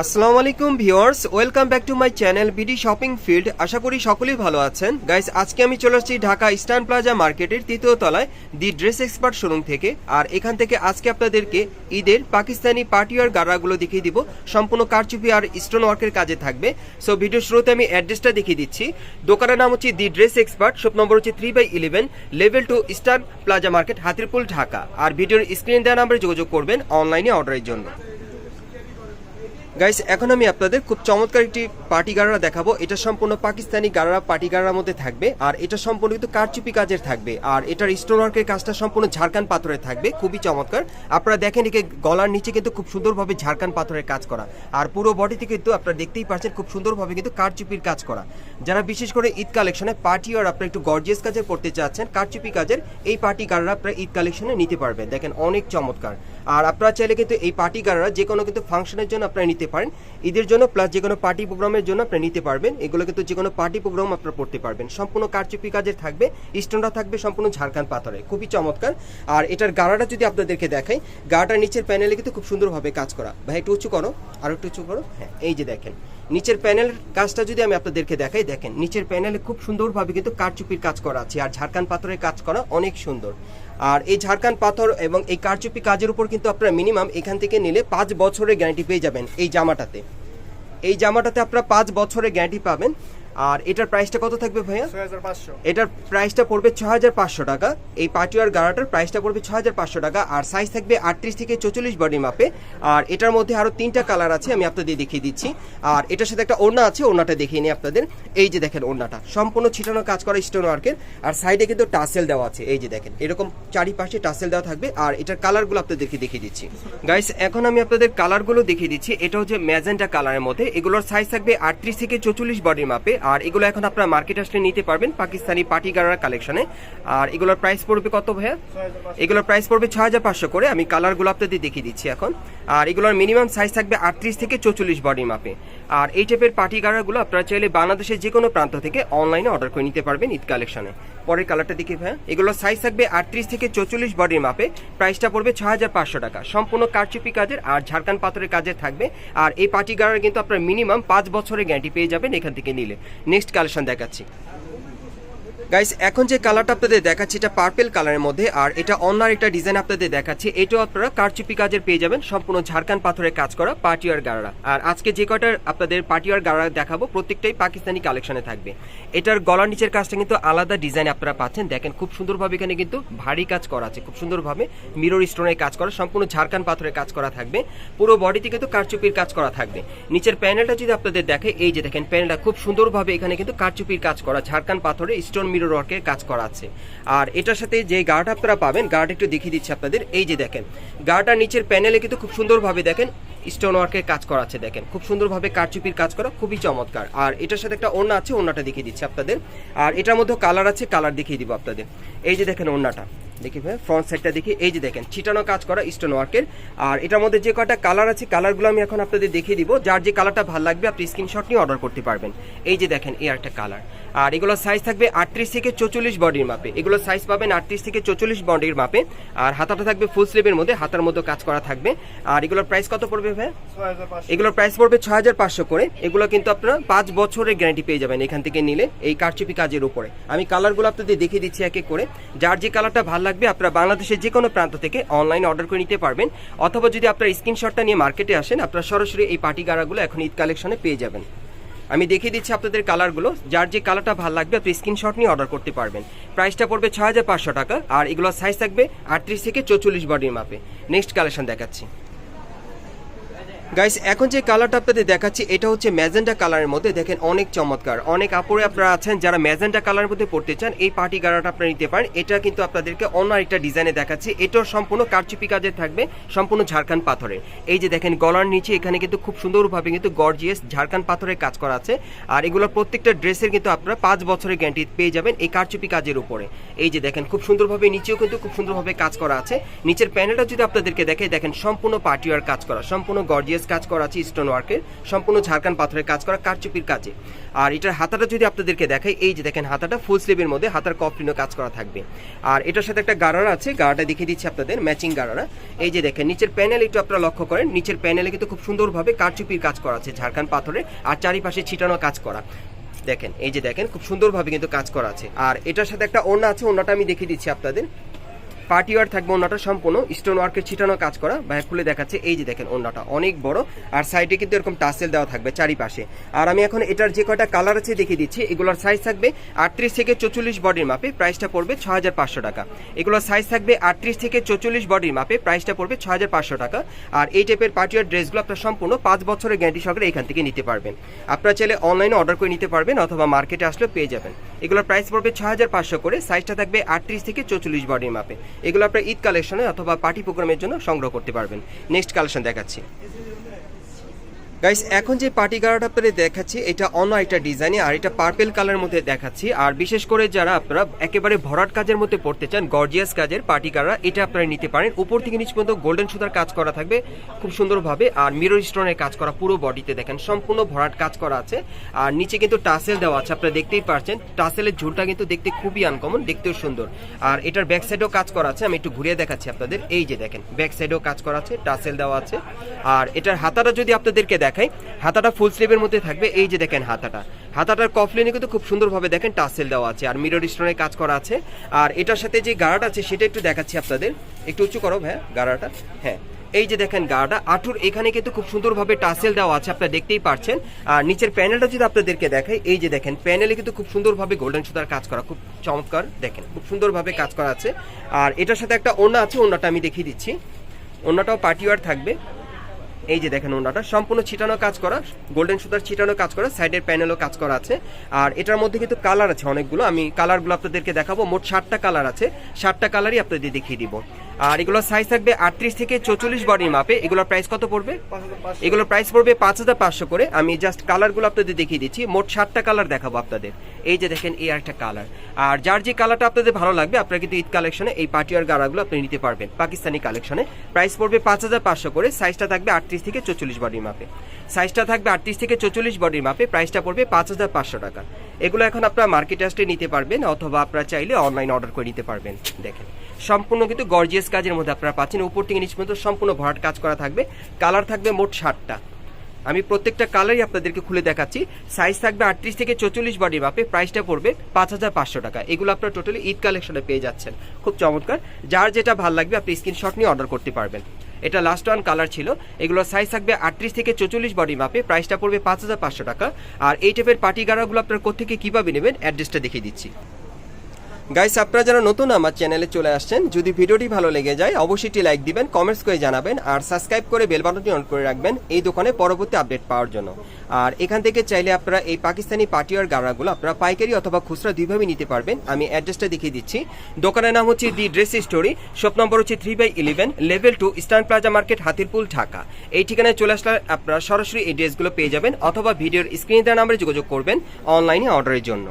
আসসালামু আলাইকুম viewers, welcome back to my channel BD shopping field আশা করি সকলেই ভালো আছেন। গাইস, আজকে আমি চলে আসছি ঢাকা ইস্টার্ন প্লাজা মার্কেটের তৃতীয় তলায় দি ড্রেস এক্সপার্ট শোরুম থেকে। আর এখান থেকে আজকে আপনাদেরকে ঈদের পাকিস্তানি পার্টিওয়ার গাড়াগুলো দেখিয়ে দিব। সম্পূর্ণ কারচুপি আর স্টোন ওয়ার্কের কাজে থাকবে। সো ভিডিও শুরুতে আমি অ্যাড্রেসটা দেখিয়ে দিচ্ছি। দোকানের নাম হচ্ছে the dress expert shop number হচ্ছে three by eleven level two Eastern Plaza market Hatirpul, Dhaka. আর ভিডিওর স্ক্রিন দেওয়া নাম্বারে যোগাযোগ করবেন অনলাইনে অর্ডারের জন্য। গাইস এখন আমি আপনাদের খুব চমৎকার একটি পার্টি গাড়া দেখাবো। এটা সম্পূর্ণ পাকিস্তানি গাড়া পার্টি গাড়ার মধ্যে থাকবে, আর এটা সম্পূর্ণ কিন্তু কারচুপি কাজের থাকবে, আর এটার স্টোন ওয়ার্কের কাজটা সম্পূর্ণ ঝাড়খান পাথরের থাকবে, খুবই চমৎকার। আপনারা দেখেন একে গলার নিচে কিন্তু খুব সুন্দরভাবে ঝাড়খান পাথরের কাজ করা, আর পুরো বডিতে কিন্তু আপনারা দেখতেই পাচ্ছেন খুব সুন্দরভাবে কিন্তু কারচুপির কাজ করা। যারা বিশেষ করে ঈদ কালেকশনে পার্টি আর আপনারা একটু গর্জিয়াস কাজের পড়তে চাচ্ছেন, কারচুপি কাজের এই পার্টি গাড়া আপনারা ঈদ কালেকশনে নিতে পারবেন। দেখেন অনেক চমৎকার। আর আপনারা চাইলে কিন্তু এই পার্টি গাড়া যে কোনো কিন্তু ফাংশনের জন্য আপনারা নিতে পারেন। ঈদের জন্য প্লাস যে কোনো পার্টি প্রোগ্রামের জন্য আপনারা নিতে পারবেন। এগুলো কিন্তু যে কোনো পার্টি প্রোগ্রাম আপনারা পড়তে পারবেন। সম্পূর্ণ কারচুপি কাজের থাকবে স্টোনটা থাকবে সম্পূর্ণ ঝাড়খান পাথরে। খুবই চমৎকার। আর এটার গাড়াটা যদি আপনাদেরকে দেখাই, গাড়াটার নিচের প্যানেলে কিন্তু খুব সুন্দরভাবে কাজ করা। ভাই, একটু উঁচু করো। আর একটু উঁচু করো। হ্যাঁ এই যে দেখেন। নিচের প্যানেল কাজটা যদি আমি আপনাদেরকে দেখাই, দেখেন, নিচের প্যানেলে খুব সুন্দরভাবে কিন্তু কারচুপির কাজ করা আছে আর ঝাড়খান পাথরের কাজ করা অনেক সুন্দর। আর এই ঝাড়খান পাথর এবং এই কারচুপি কাজের উপর কিন্তু আপনারা মিনিমাম এখান থেকে নিলে পাঁচ বছরের গ্যারান্টি পেয়ে যাবেন এই জামাটাতে। এই জামাটাতে আপনারা পাঁচ বছরের গ্যারান্টি পাবেন। আর এটার প্রাইসটা কত থাকবে ভাইয়া? এটার প্রাইসটা পড়বে ছ হাজার পাঁচশো টাকা। এই পাটিওয়ার গাড়াটার প্রাইসটা পড়বে ছ হাজার পাঁচশো টাকা। আর সাইজ থাকবে আটত্রিশ থেকে চৌচল্লিশ বডি মাপে আর এটার মধ্যে আরও তিনটা কালার আছে আমি আপনাদের দেখিয়ে দিচ্ছি। আর এটার সাথে একটা ওড়না আছে ওড়নাটা দেখিয়ে নিই আপনাদের। এই যে দেখেন ওড়নাটা সম্পূর্ণ ছিটানো কাজ করা স্টোন ওয়ার্কের আর সাইডে কিন্তু টাসেল দেওয়া আছে এই যে দেখেন। এরকম চারিপাশে টাসেল দেওয়া থাকবে। আর এটার কালারগুলো আপনাদেরকে দেখিয়ে দিচ্ছি। গাইস এখন আমি আপনাদের কালারগুলো দেখিয়ে দিচ্ছি। এটা হচ্ছে ম্যাজেন্টা কালারের মধ্যে। এগুলোর সাইজ থাকবে আটত্রিশ থেকে চৌচল্লিশ বডির মাপে আর এগুলো এখন আপনারা মার্কেট আসলে নিতে পারবেন পাকিস্তানি পার্টি গাড়ার কালেকশনে আর এগুলোর প্রাইস পড়বে কত ভাইয়া? এগুলোর প্রাইস পড়বে ছ হাজার পাঁচশো করে। আমি কালারগুলো আপনাদের দেখিয়ে দিচ্ছি এখন। আর এগুলোর মিনিমাম সাইজ থাকবে আটত্রিশ থেকে চৌচল্লিশ বডির মাপে আর এই টাইপের পার্টি গাড়াগুলো আপনারা চাইলে বাংলাদেশের যে কোনো প্রান্ত থেকে অনলাইনে অর্ডার করে নিতে পারবেন ঈদ কালেকশনে পরের কালারটা দেখি ভাইয়া এগুলো সাইজ থাকবে আটত্রিশ থেকে চৌচল্লিশ বডির মাপে। প্রাইসটা পড়বে ছ হাজার পাঁচশো টাকা। সম্পূর্ণ কারচুপি কাজের আর ঝাড়খান পাথরের কাজের থাকবে। আর এই পার্টি গাড়ার কিন্তু আপনার মিনিমাম পাঁচ বছরের গ্যারান্টি পেয়ে যাবেন এখান থেকে নিলে। নেক্সট কালেকশন দেখাচ্ছি। গাইস এখন যে কালারটা আপনাদের দেখাচ্ছি, এটা পার্পেল কালারের মধ্যে, আর এটা অন্যার একটা ডিজাইন আপনাদের দেখাচ্ছি। এটাও আপনারা কারচুপি কাজের পেয়ে যাবেন, সম্পূর্ণ ঝাড়খান পাথরের কাজ করা পার্টিয়ার গাড়া আর আজকে যে কয়টা আপনাদের পার্টিয়ার গাড়া দেখাবো, প্রত্যেকটাই পাকিস্তানি কালেকশনে থাকবে। এটার গলার নিচের কাজটা কিন্তু আলাদা ডিজাইন আপনারা পাচ্ছেন। দেখেন, খুব সুন্দরভাবে এখানে কিন্তু ভারী কাজ করা আছে, খুব সুন্দরভাবে মিরর স্টোনের কাজ করা, সম্পূর্ণ ঝাড়খান পাথরের কাজ করা থাকবে। পুরো বডিতে কিন্তু কারচুপির কাজ করা থাকবে। নিচের প্যানেলটা যদি আপনাদের দেখে এই যে দেখেন প্যানেলটা খুব সুন্দরভাবে এখানে কিন্তু কারচুপির কাজ করা, ঝাড়খান পাথরে স্টোন মিরর ওয়ার্কের কাজ করা আছে। আর এটার সাথে যে গার্ড আপনারা পাবেন গার্ড একটু দেখিয়ে দিচ্ছি আপনাদের। এই যে দেখেন গার্ডটার নিচের প্যানেলে কিন্তু খুব সুন্দরভাবে দেখেন স্টোন ওয়ার্কের কাজ করা আছে, দেখেন। খুব সুন্দরভাবে কারচুপির কাজ করা, খুবই চমৎকার। আর এটার সাথে একটা ওড়না আছে, ওড়নাটা দেখিয়ে দিচ্ছি আপনাদের। আর এটার মধ্যে কালার আছে কালার দেখিয়ে দিব আপনাদের। এই যে দেখেন ওড়নাটা। দেখি ভাই ফ্রন্ট সাইডটা দেখি। এই যে দেখেন ছিটানো কাজ করা স্টোন ওয়ার্কের আর এটার মধ্যে যে কটা কালার আছে কালারগুলো আমি এখন আপনাদের দেখিয়ে দিব। যার যে কালারটা ভালো লাগবে আপনি স্ক্রিনশট নিয়ে অর্ডার করতে পারবেন। এই যে দেখেন এই একটা কালার আর এগুলোর সাইজ থাকবে আটত্রিশ থেকে চৌচল্লিশ বডির মাপে। এগুলো সাইজ পাবেন আটত্রিশ থেকে চৌচল্লিশ বডির মাপে। আর হাতাটা থাকবে ফুল স্লিভের মধ্যে হাতার মধ্যে কাজ করা থাকবে। আর এগুলোর প্রাইস কত পড়বে ভাই? এগুলোর প্রাইস পড়বে ছয় হাজার পাঁচশো করে। এগুলো কিন্তু আপনারা পাঁচ বছরের গ্যারান্টি পেয়ে যাবেন এখান থেকে নিলে এই কারচুপি কাজের উপরে। আমি কালারগুলো আপনাদের দেখিয়ে দিচ্ছি এক এক করে। যার যে কালারটা ভালো লাগবে আপনারা বাংলাদেশের যে কোনো প্রান্ত থেকে অনলাইনে অর্ডার করে নিতে পারবেন। অথবা যদি আপনার স্ক্রিনশটটা নিয়ে মার্কেটে আসেন, আপনারা সরাসরি এই পার্টি গাড়াগুলো এখন ঈদ কালেকশনে পেয়ে যাবেন। আমি দেখিয়ে দিচ্ছি আপনাদের কালারগুলো যার যে কালারটা ভালো লাগবে, আপনি স্ক্রিনশট নিয়ে অর্ডার করতে পারবেন। প্রাইসটা পড়বে ছয় হাজার পাঁচশো টাকা, আর এগুলোর সাইজ থাকবে আটত্রিশ থেকে চৌচল্লিশ বডির মাপে। নেক্সট কালেকশন দেখাচ্ছি। গাইস এখন যে কালারটা আপনাদের দেখাচ্ছি, এটা হচ্ছে ম্যাজেন্টা কালারের মধ্যে। দেখেন, অনেক চমৎকার। অনেক আপুরে আপনারা আছেন যারা ম্যাজেন্টা কালারের মধ্যে পড়তে চান, এই পার্টি গাড়াটা আপনারা নিতে পারেন। এটা কিন্তু আপনাদেরকে অন্য একটা ডিজাইনে দেখাচ্ছি। এটাও সম্পূর্ণ কারচুপি কাজে থাকবে, সম্পূর্ণ ঝাড়খান্ড পাথরের এই যে দেখেন, গলার নিচে এখানে কিন্তু খুব সুন্দরভাবে কিন্তু গর্জিয়াস ঝাড়খান্ড পাথরের কাজ করা আছে। আর এগুলো প্রত্যেকটা ড্রেসের কিন্তু আপনারা পাঁচ বছরের গ্যারান্টি পেয়ে যাবেন এই কারচুপি কাজের উপরে। এই যে দেখেন, খুব সুন্দরভাবে নিচেও কিন্তু খুব সুন্দরভাবে কাজ করা আছে। নিচের প্যানেলটা যদি আপনাদেরকে দেখে দেখেন, সম্পূর্ণ পার্টিওয়ার কাজ করা, সম্পূর্ণ গর্জিয়াস গর্জিয়াস কাজ করা আছে স্টোন ওয়ার্কের সম্পূর্ণ ঝাড়খান পাথরের কাজ করা, কারচুপির কাজে। আর এটার হাতাটা যদি আপনাদেরকে দেখাই, এই যে দেখেন হাতাটা ফুল স্লিভের মধ্যে হাতার কফলিনও কাজ করা থাকবে। আর এটার সাথে একটা গারারা আছে গারাটা দেখিয়ে দিচ্ছি আপনাদের ম্যাচিং গারারা এই যে দেখেন, নিচের প্যানেল একটু আপনারা লক্ষ্য করেন, নিচের প্যানেলে কিন্তু খুব সুন্দরভাবে কারচুপির কাজ করা আছে ঝাড়খান পাথরের আর চারিপাশে ছিটানো কাজ করা। দেখেন, এই যে দেখেন, খুব সুন্দরভাবে কিন্তু কাজ করা আছে। আর এটার সাথে একটা ওড়না আছে, ওড়নাটা আমি দেখিয়ে দিচ্ছি আপনাদের। পার্টি ওয়ার থাকবে ওড়নাটা সম্পূর্ণ। স্টোন ওয়ার্কের ছিটানো কাজ করা। ব্যাগ খুলে দেখাচ্ছে। এই যে দেখেন ওড়নাটা, অনেক বড়। আর সাইডে কিন্তু এরকম টাসেল দেওয়া থাকবে চারিপাশে। আর আমি এখন এটার যে কয়টা কালার আছে দেখিয়ে দিচ্ছি। এগুলোর সাইজ থাকবে আটত্রিশ থেকে চৌচল্লিশ বডির মাপে প্রাইসটা পড়বে ছ হাজার পাঁচশো টাকা। এগুলোর সাইজ থাকবে আটত্রিশ থেকে চৌচল্লিশ বডির মাপে প্রাইসটা পড়বে ছ হাজার পাঁচশো টাকা। আর এই টাইপের পার্টি ওয়ার ড্রেসগুলো আপনার সম্পূর্ণ পাঁচ বছরের গ্যারান্টি সহকারে এখান থেকে নিতে পারবেন। আপনারা চাইলে অনলাইনে অর্ডার করে নিতে পারবেন অথবা মার্কেটে আসলেও পেয়ে যাবেন। এগুলোর প্রাইস পড়বে ছ হাজার পাঁচশো করে সাইজটা থাকবে আটত্রিশ থেকে চৌচল্লিশ বডির মাপে এগুলো আপনার ঈদ কালেকশনে অথবা পার্টি প্রোগ্রামের জন্য সংগ্রহ করতে পারবেন। নেক্সট কালেকশন দেখাচ্ছি। গাইস এখন যে পার্টি গার্ড আপনাদের দেখাচ্ছি, এটা অন্য একটা ডিজাইনে আর এটা পার্পেল কালার মধ্যে দেখাচ্ছি। আর বিশেষ করে যারা আপনারা একেবারে ভরাট কাজের মধ্যে পড়তে চান গর্জিয়াস কাজের পার্টি গাড়া এটা আপনারা নিতে পারেন। উপর থেকে নিচ পর্যন্ত গোল্ডেন সুতার কাজ করা থাকবে, খুব সুন্দরভাবে। আর মিরর স্টোনের কাজ করা পুরো বডিতে দেখেন, সম্পূর্ণ ভরাট কাজ করা আছে। আর নিচে কিন্তু টাসেল দেওয়া আছে, আপনারা দেখতেই পারছেন। টাসেলের ঝুলটা কিন্তু দেখতে খুবই আনকমন দেখতেও সুন্দর। আর এটার ব্যাক সাইডেও কাজ করা আছে, আমি একটু ঘুরিয়ে দেখাচ্ছি আপনাদের। এই যে দেখেন ব্যাক সাইডেও কাজ করা আছে টাসেল দেওয়া আছে। আর এটার হাতাটা যদি আপনাদেরকে দেখাই। হাতাটা ফুল স্লিভের মধ্যে থাকবে। এই যে দেখেন হাতাটা। হাতাটার কফলিনে কিন্তু খুব সুন্দরভাবে দেখেন টাসেল দেওয়া আছে আর মিরর স্টোনের কাজ করা আছে। আর এটার সাথে যে গাড়াটা আছে, সেটা একটু দেখাচ্ছি আপনাদের। একটু উঁচু করো হ্যাঁ গাড়াটা। হ্যাঁ এই যে দেখেন গাড়াটা। আঠুর এখানে কিন্তু খুব সুন্দরভাবে টাসেল দেওয়া আছে, আপনারা দেখতেই পারছেন। আর নিচের প্যানেলটা যদি আপনাদেরকে দেখাই, এই যে দেখেন প্যানেলে কিন্তু খুব সুন্দরভাবে গোল্ডেন সুতার কাজ করা, খুব চমৎকার দেখেন, খুব সুন্দরভাবে কাজ করা আছে। আর এটার সাথে একটা ওড়না আছে, ওড়নাটা আমি দেখিয়ে দিচ্ছি। ওড়নাটাও পার্টিওয়ার থাকবে। এই যে দেখেন ওনাটা সম্পূর্ণ ছিটানো কাজ করা, গোল্ডেন সুতার ছিটানো কাজ করা, সাইডের প্যানেলও কাজ করা আছে। আর এটার মধ্যে কিন্তু কালার আছে অনেকগুলো, আমি কালারগুলো আপনাদেরকে দেখাবো, মোট ষাটটা কালার আছে ষাটটা কালারই আপনাদের দেখিয়ে দিব। আর এগুলোর সাইজ থাকবে আটত্রিশ থেকে চৌচল্লিশ বডির মাপে। এগুলোর প্রাইস কত পড়বে? এগুলোর প্রাইস পড়বে পাঁচ হাজার পাঁচশো করে। আমি জাস্ট কালারগুলো আপনাদের দেখিয়ে দিচ্ছি। মোট সাতটা কালার দেখাবো আপনাদের। এই যে দেখেন, এই একটা কালার আর যার যে কালারটা আপনাদের ভালো লাগবে, আপনারা কিন্তু ঈদ কালেকশনে এই পার্টিয়ার গাড়াগুলো আপনি নিতে পারবেন পাকিস্তানি কালেকশনে প্রাইস পড়বে পাঁচ হাজার পাঁচশো করে। সাইজটা থাকবে আটত্রিশ থেকে চৌচল্লিশ বডির মাপে। সাইজটা থাকবে আটত্রিশ থেকে চৌচল্লিশ বডির মাপে। প্রাইসটা পড়বে পাঁচ হাজার পাঁচশো টাকা। এগুলো এখন আপনারা মার্কেটে আসলে নিতে পারবেন, অথবা আপনারা চাইলে অনলাইন অর্ডার করে নিতে পারবেন। দেখেন। সম্পূর্ণ কিন্তু গর্জিয়াস কাজের মধ্যে আপনারা পাচ্ছেন। উপর থেকে নিচ পর্যন্ত সম্পূর্ণ ভরাট কাজ করা থাকবে। কালার থাকবে মোট ষাটটা। আমি প্রত্যেকটা কালারই আপনাদেরকে খুলে দেখাচ্ছি। সাইজ থাকবে আটত্রিশ থেকে চৌচল্লিশ বডি মাপে। প্রাইসটা পড়বে পাঁচ হাজার পাঁচশো টাকা। এগুলো আপনারা টোটালি ঈদ কালেকশনে পেয়ে যাচ্ছেন। খুব চমৎকার। যার যেটা ভালো লাগবে, আপনি স্ক্রিনশট নিয়ে অর্ডার করতে পারবেন। এটা লাস্ট ওয়ান কালার ছিল। এগুলোর সাইজ থাকবে আটত্রিশ থেকে চৌচল্লিশ বডি মাপে। প্রাইসটা পড়বে পাঁচ হাজার পাঁচশো টাকা। আর এই টাইপের পার্টি গাড়াগুলো আপনার কোথেকে কীভাবে নেবেন অ্যাড্রেসটা দেখিয়ে দিচ্ছি। গাইস আপনারা যারা নতুন আমার চ্যানেলে চলে আসছেন, যদি ভিডিওটি ভালো লেগে যায়, অবশ্যই লাইক দিবেন কমেন্টস করে জানাবেন, আর সাবস্ক্রাইব করে বেল বাটনটি অন করে রাখবেন এই দোকানে পরবর্তী আপডেট পাওয়ার জন্য। আর এখান থেকে চাইলে আপনারা এই পাকিস্তানি পাটিয়ার গাড়াগুলো আপনারা পাইকারি অথবা খুচরা দুইভাবে নিতে পারবেন। আমি অ্যাড্রেসটা দেখিয়ে দিচ্ছি। দোকানের নাম হচ্ছে the dress story shop number হচ্ছে three by eleven level two Eastern Plaza market Hatirpul Dhaka এই ঠিকানায় চলে আসলে আপনারা সরাসরি এই ড্রেসগুলো পেয়ে যাবেন, অথবা ভিডিওর স্ক্রিনে দেওয়া নাম্বারে যোগাযোগ করবেন অনলাইনে অর্ডারের জন্য।